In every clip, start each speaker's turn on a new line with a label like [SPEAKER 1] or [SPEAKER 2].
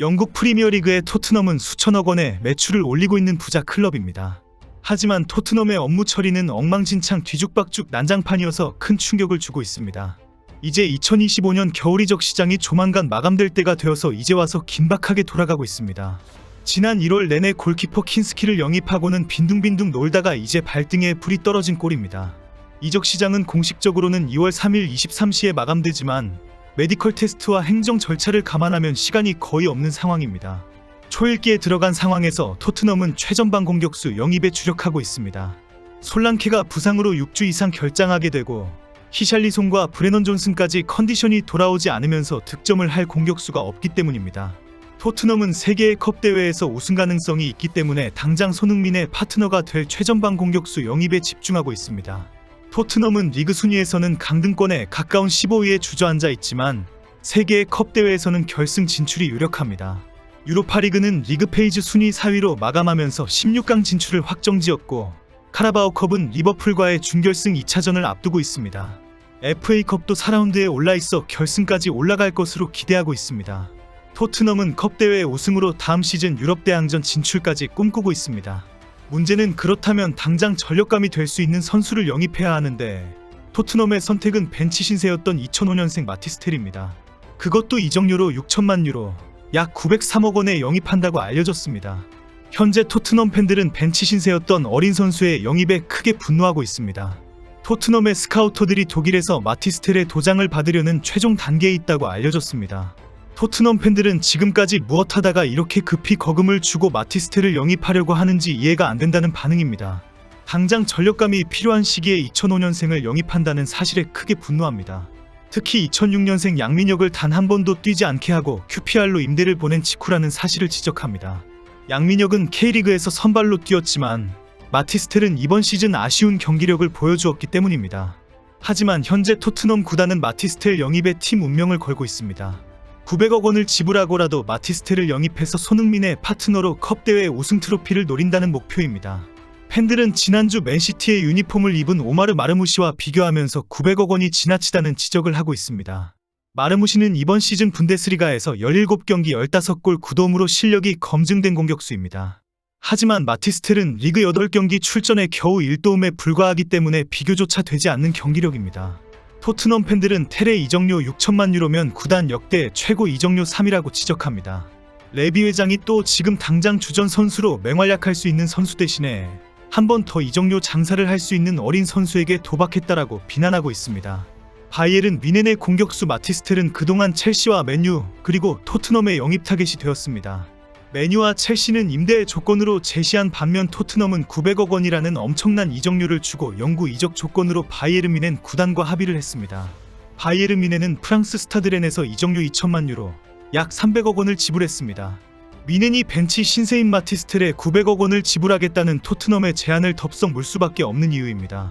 [SPEAKER 1] 영국 프리미어리그의 토트넘은 수천억 원의 매출을 올리고 있는 부자 클럽입니다. 하지만 토트넘의 업무 처리는 엉망진창 뒤죽박죽 난장판이어서 큰 충격을 주고 있습니다. 이제 2025년 겨울 이적 시장이 조만간 마감될 때가 되어서 이제 와서 긴박하게 돌아가고 있습니다. 지난 1월 내내 골키퍼 킨스키를 영입하고는 빈둥빈둥 놀다가 이제 발등에 불이 떨어진 꼴입니다. 이적 시장은 공식적으로는 2월 3일 23시에 마감되지만 메디컬 테스트와 행정 절차를 감안하면 시간이 거의 없는 상황입니다. 초읽기에 들어간 상황에서 토트넘은 최전방 공격수 영입에 주력하고 있습니다. 솔랑케가 부상으로 6주 이상 결장하게 되고 히샬리송과 브레넌 존슨까지 컨디션이 돌아오지 않으면서 득점을 할 공격수가 없기 때문입니다. 토트넘은 세계의 컵 대회에서 우승 가능성이 있기 때문에 당장 손흥민의 파트너가 될 최전방 공격수 영입에 집중하고 있습니다. 토트넘은 리그 순위에서는 강등권에 가까운 15위에 주저앉아 있지만 세계의 컵 대회에서는 결승 진출이 유력합니다. 유로파리그는 리그 페이지 순위 4위로 마감하면서 16강 진출을 확정지었고 카라바오컵은 리버풀과의 준결승 2차전을 앞두고 있습니다. FA컵도 4라운드에 올라 있어 결승까지 올라갈 것으로 기대하고 있습니다. 토트넘은 컵 대회 우승으로 다음 시즌 유럽 대항전 진출까지 꿈꾸고 있습니다. 문제는 그렇다면 당장 전력감이 될 수 있는 선수를 영입해야 하는데 토트넘의 선택은 벤치 신세였던 2005년생 마티스텔입니다. 그것도 이적료로 6천만 유로, 약 903억 원에 영입한다고 알려졌습니다. 현재 토트넘 팬들은 벤치 신세였던 어린 선수의 영입에 크게 분노하고 있습니다. 토트넘의 스카우터들이 독일에서 마티스텔의 도장을 받으려는 최종 단계에 있다고 알려졌습니다. 토트넘 팬들은 지금까지 무엇하다가 이렇게 급히 거금을 주고 마티스텔을 영입하려고 하는지 이해가 안 된다는 반응입니다. 당장 전력감이 필요한 시기에 2005년생을 영입한다는 사실에 크게 분노합니다. 특히 2006년생 양민혁을 단 한 번도 뛰지 않게 하고 QPR로 임대를 보낸 직후라는 사실을 지적합니다. 양민혁은 K리그에서 선발로 뛰었지만 마티스텔은 이번 시즌 아쉬운 경기력을 보여주었기 때문입니다. 하지만 현재 토트넘 구단은 마티스텔 영입에 팀 운명을 걸고 있습니다. 900억 원을 지불하고라도 마티스텔을 영입해서 손흥민의 파트너로 컵대회 우승 트로피를 노린다는 목표입니다. 팬들은 지난주 맨시티의 유니폼을 입은 오마르 마르무시와 비교하면서 900억 원이 지나치다는 지적을 하고 있습니다. 마르무시는 이번 시즌 분데스리가에서 17경기 15골 9도움으로 실력이 검증된 공격수입니다. 하지만 마티스텔은 리그 8경기 출전에 겨우 1도움에 불과하기 때문에 비교조차 되지 않는 경기력입니다. 토트넘 팬들은 테레 이적료 6천만 유로면 구단 역대 최고 이적료 3위라고 지적합니다. 레비 회장이 또 지금 당장 주전 선수로 맹활약할 수 있는 선수 대신에 한 번 더 이적료 장사를 할 수 있는 어린 선수에게 도박했다라고 비난하고 있습니다. 바이에른 미넨의 공격수 마티스텔은 그동안 첼시와 맨유 그리고 토트넘의 영입 타겟이 되었습니다. 맨유와 첼시는 임대 조건으로 제시한 반면 토트넘은 900억 원이라는 엄청난 이적료를 주고 영구 이적 조건으로 바이에른 미넨 구단과 합의를 했습니다. 바이에른 미넨은 프랑스 스타드렌에서 이적료 2천만 유로, 약 300억 원을 지불했습니다. 미넨이 벤치 신세인 마티스텔에 900억 원을 지불하겠다는 토트넘의 제안을 덥석 물 수밖에 없는 이유입니다.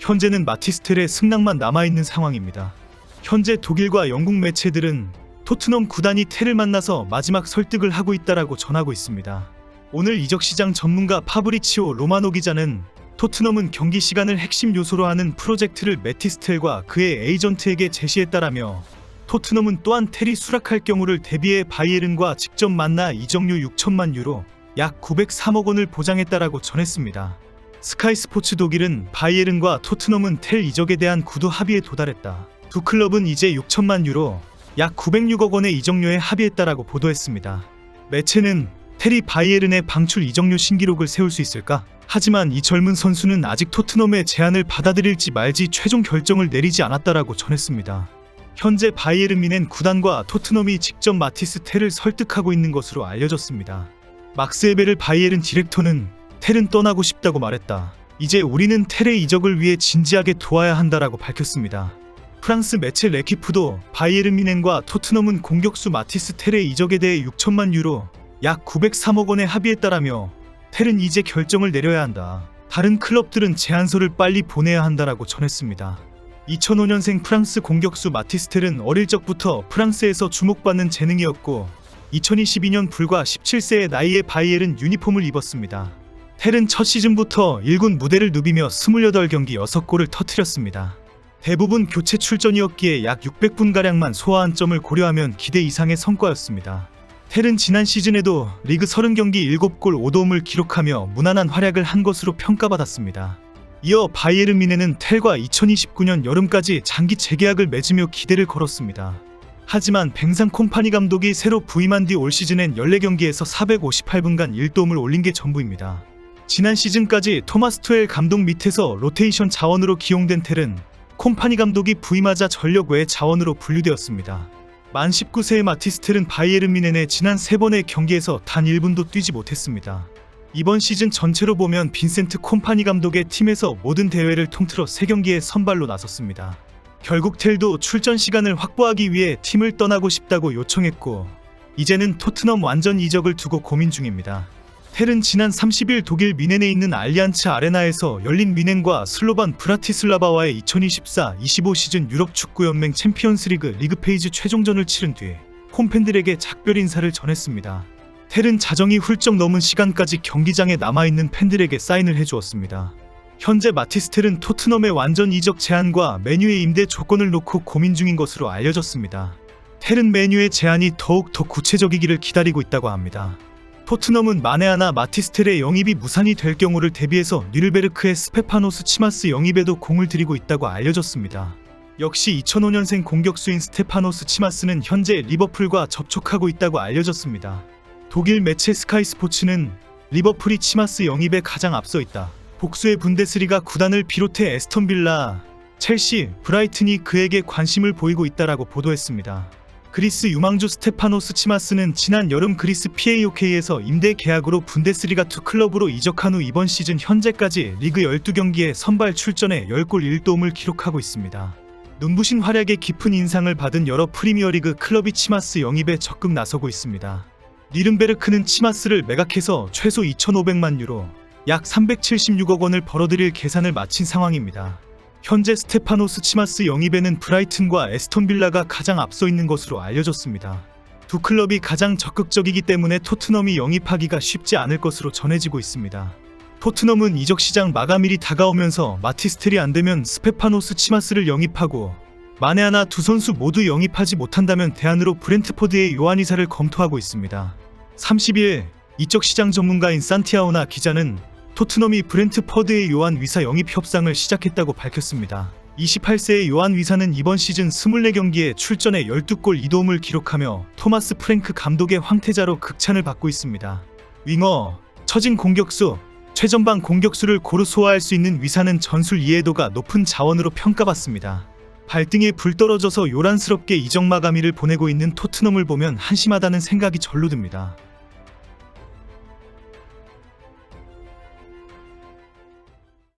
[SPEAKER 1] 현재는 마티스텔의 승낙만 남아있는 상황입니다. 현재 독일과 영국 매체들은 토트넘 구단이 테를 만나서 마지막 설득을 하고 있다라고 전하고 있습니다. 오늘 이적 시장 전문가 파브리치오 로마노 기자는 토트넘은 경기 시간을 핵심 요소로 하는 프로젝트를 메티스텔과 그의 에이전트에게 제시했다라며 토트넘은 또한 텔이 수락할 경우를 대비해 바이에른과 직접 만나 이적료 6천만 유로 약 903억 원을 보장했다라고 전했습니다. 스카이 스포츠 독일은 바이에른과 토트넘은 텔 이적에 대한 구두 합의에 도달했다. 두 클럽은 이제 6천만 유로 약 906억 원의 이적료에 합의했다라고 보도했습니다. 매체는 테리 바이에른의 방출 이적료 신기록을 세울 수 있을까? 하지만 이 젊은 선수는 아직 토트넘의 제안을 받아들일지 말지 최종 결정을 내리지 않았다라고 전했습니다. 현재 바이에른 미넨 구단과 토트넘이 직접 마티스 텔을 설득하고 있는 것으로 알려졌습니다. 막스 에베를 바이에른 디렉터는 텔은 떠나고 싶다고 말했다. 이제 우리는 텔의 이적을 위해 진지하게 도와야 한다라고 밝혔습니다. 프랑스 매체 레키프도 바이에른 미넨과 토트넘은 공격수 마티스 텔의 이적에 대해 6천만 유로, 약 903억 원에 합의했다라며 텔은 이제 결정을 내려야 한다. 다른 클럽들은 제안서를 빨리 보내야 한다라고 전했습니다. 2005년생 프랑스 공격수 마티스텔은 어릴 적부터 프랑스에서 주목받는 재능이었고 2022년 불과 17세의 나이에 바이에른 유니폼을 입었습니다. 텔은 첫 시즌부터 1군 무대를 누비며 28경기 6골을 터뜨렸습니다. 대부분 교체 출전이었기에 약 600분가량만 소화한 점을 고려하면 기대 이상의 성과였습니다. 텔은 지난 시즌에도 리그 30경기 7골 5도움을 기록하며 무난한 활약을 한 것으로 평가받았습니다. 이어 바이에른 미네는 텔과 2029년 여름까지 장기 재계약을 맺으며 기대를 걸었습니다. 하지만 뱅상 콤파니 감독이 새로 부임한 뒤 올 시즌엔 14경기에서 458분간 1도움을 올린 게 전부입니다. 지난 시즌까지 토마스 투엘 감독 밑에서 로테이션 자원으로 기용된 텔은 콤파니 감독이 부임하자 전력 외 자원으로 분류되었습니다. 만 19세의 마티스텔은 바이에른 미넨의 지난 3번의 경기에서 단 1분도 뛰지 못했습니다. 이번 시즌 전체로 보면 빈센트 콤파니 감독의 팀에서 모든 대회를 통틀어 3경기에 선발로 나섰습니다. 결국 텔도 출전 시간을 확보하기 위해 팀을 떠나고 싶다고 요청했고 이제는 토트넘 완전 이적을 두고 고민 중입니다. 텔은 지난 30일 독일 미넨에 있는 알리안츠 아레나에서 열린 미넨과 슬로반 브라티슬라바와의 2024-25 시즌 유럽 축구 연맹 챔피언스리그 리그 페이지 최종전을 치른 뒤 홈팬들에게 작별 인사를 전했습니다. 텔은 자정이 훌쩍 넘은 시간까지 경기장에 남아있는 팬들에게 사인을 해주었습니다. 현재 마티스텔은 토트넘의 완전 이적 제한과 메뉴의 임대 조건을 놓고 고민 중인 것으로 알려졌습니다. 텔은 메뉴의 제한이 더욱 더 구체적이기를 기다리고 있다고 합니다. 토트넘은 만에 하나 마티스텔의 영입이 무산이 될 경우를 대비해서 뉴르베르크의 스페파노스 치마스 영입에도 공을 들이고 있다고 알려졌습니다. 역시 2005년생 공격수인 스테파노스 치마스는 현재 리버풀과 접촉하고 있다고 알려졌습니다. 독일 매체 스카이 스포츠는 리버풀이 치마스 영입에 가장 앞서 있다. 복수의 분데스리가 구단을 비롯해 에스턴 빌라, 첼시, 브라이튼이 그에게 관심을 보이고 있다라고 보도했습니다. 그리스 유망주 스테파노스 치마스는 지난 여름 그리스 PAOK에서 임대 계약으로 분데스리가 투 클럽으로 이적한 후 이번 시즌 현재까지 리그 12경기에 선발 출전해 10골 1도움을 기록하고 있습니다. 눈부신 활약에 깊은 인상을 받은 여러 프리미어리그 클럽이 치마스 영입에 적극 나서고 있습니다. 니른베르크는 치마스를 매각해서 최소 2,500만 유로, 약 376억 원을 벌어들일 계산을 마친 상황입니다. 현재 스테파노스 치마스 영입에는 브라이튼과 에스톤 빌라가 가장 앞서 있는 것으로 알려졌습니다. 두 클럽이 가장 적극적이기 때문에 토트넘이 영입하기가 쉽지 않을 것으로 전해지고 있습니다. 토트넘은 이적 시장 마감일이 다가오면서 마티스텔이 안 되면 스페파노스 치마스를 영입하고 만에 하나 두 선수 모두 영입하지 못한다면 대안으로 브렌트포드의 요한 이사를 검토하고 있습니다. 30일 이적 시장 전문가인 산티아오나 기자는 토트넘이 브렌트 퍼드의 요한 위사 영입 협상을 시작했다고 밝혔습니다. 28세의 요한 위사는 이번 시즌 24경기에 출전해 12골 2도움을 기록하며 토마스 프랭크 감독의 황태자로 극찬을 받고 있습니다. 윙어, 처진 공격수, 최전방 공격수를 고루 소화할 수 있는 위사는 전술 이해도가 높은 자원으로 평가받습니다. 발등에 불 떨어져서 요란스럽게 이적 마감일을 보내고 있는 토트넘을 보면 한심하다는 생각이 절로 듭니다.